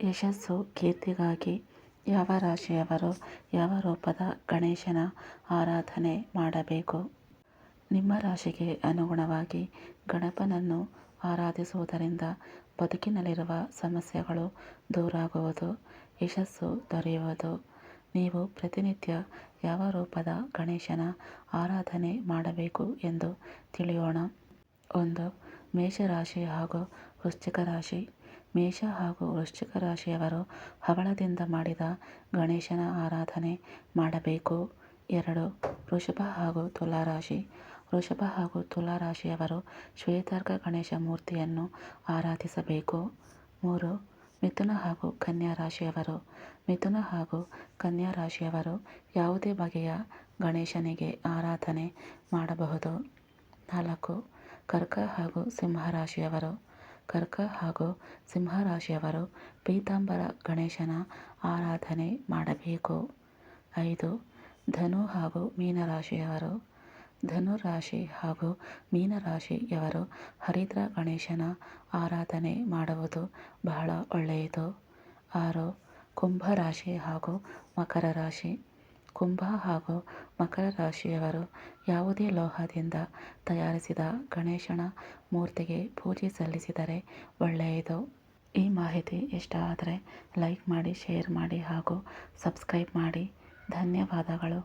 ಯಶಸ್ಸು ಕೀರ್ತಿಗಾಗಿ ಯಾವ ರಾಶಿಯವರು ಯಾವ ರೂಪದ ಗಣೇಶನ ಆರಾಧನೆ ಮಾಡಬೇಕು? ನಿಮ್ಮ ರಾಶಿಗೆ ಅನುಗುಣವಾಗಿ ಗಣಪನನ್ನು ಆರಾಧಿಸುವುದರಿಂದ ಬದುಕಿನಲ್ಲಿರುವ ಸಮಸ್ಯೆಗಳು ದೂರಾಗುವುದು, ಯಶಸ್ಸು ದೊರೆಯುವುದು. ನೀವು ಪ್ರತಿನಿತ್ಯ ಯಾವ ರೂಪದ ಗಣೇಶನ ಆರಾಧನೆ ಮಾಡಬೇಕು ಎಂದು ತಿಳಿಯೋಣ. ಒಂದು, ಮೇಷರಾಶಿ ಹಾಗೂ ವೃಶ್ಚಿಕ ರಾಶಿ. ಮೇಷ ಹಾಗೂ ವೃಶ್ಚಿಕ ರಾಶಿಯವರು ಹವಳದಿಂದ ಮಾಡಿದ ಗಣೇಶನ ಆರಾಧನೆ ಮಾಡಬೇಕು. ಎರಡು, ವೃಷಭ ಹಾಗೂ ತುಲಾರಾಶಿ. ವೃಷಭ ಹಾಗೂ ತುಲಾರಾಶಿಯವರು ಶ್ವೇತಾರ್ಕ ಗಣೇಶ ಮೂರ್ತಿಯನ್ನು ಆರಾಧಿಸಬೇಕು. ಮೂರು, ಮಿಥುನ ಹಾಗೂ ಕನ್ಯಾ ರಾಶಿಯವರು ಮಿಥುನ ಹಾಗೂ ಕನ್ಯಾ ರಾಶಿಯವರು ಯಾವುದೇ ಬಗೆಯ ಗಣೇಶನಿಗೆ ಆರಾಧನೆ ಮಾಡಬಹುದು. ನಾಲ್ಕು, ಕರ್ಕ ಹಾಗೂ ಸಿಂಹರಾಶಿಯವರು. ಕರ್ಕ ಹಾಗೂ ಸಿಂಹರಾಶಿಯವರು ಪೀತಾಂಬರ ಗಣೇಶನ ಆರಾಧನೆ ಮಾಡಬೇಕು. ಐದು, ಧನು ಹಾಗೂ ಮೀನರಾಶಿಯವರು. ಧನು ರಾಶಿ ಹಾಗೂ ಮೀನರಾಶಿಯವರು ಹರಿದ್ರ ಗಣೇಶನ ಆರಾಧನೆ ಮಾಡುವುದು ಬಹಳ ಒಳ್ಳೆಯದು. ಆರು, ಕುಂಭ ರಾಶಿ ಹಾಗೂ ಮಕರ ರಾಶಿ. ಕುಂಭ ಹಾಗೂ ಮಕರ ರಾಶಿಯವರು ಯಾವುದೇ ಲೋಹದಿಂದ ತಯಾರಿಸಿದ ಗಣೇಶನ ಮೂರ್ತಿಗೆ ಪೂಜೆ ಸಲ್ಲಿಸಿದರೆ ಒಳ್ಳೆಯದು. ಈ ಮಾಹಿತಿ ಇಷ್ಟ ಆದರೆ ಲೈಕ್ ಮಾಡಿ, ಶೇರ್ ಮಾಡಿ ಹಾಗೂ ಸಬ್ಸ್ಕ್ರೈಬ್ ಮಾಡಿ. ಧನ್ಯವಾದಗಳು.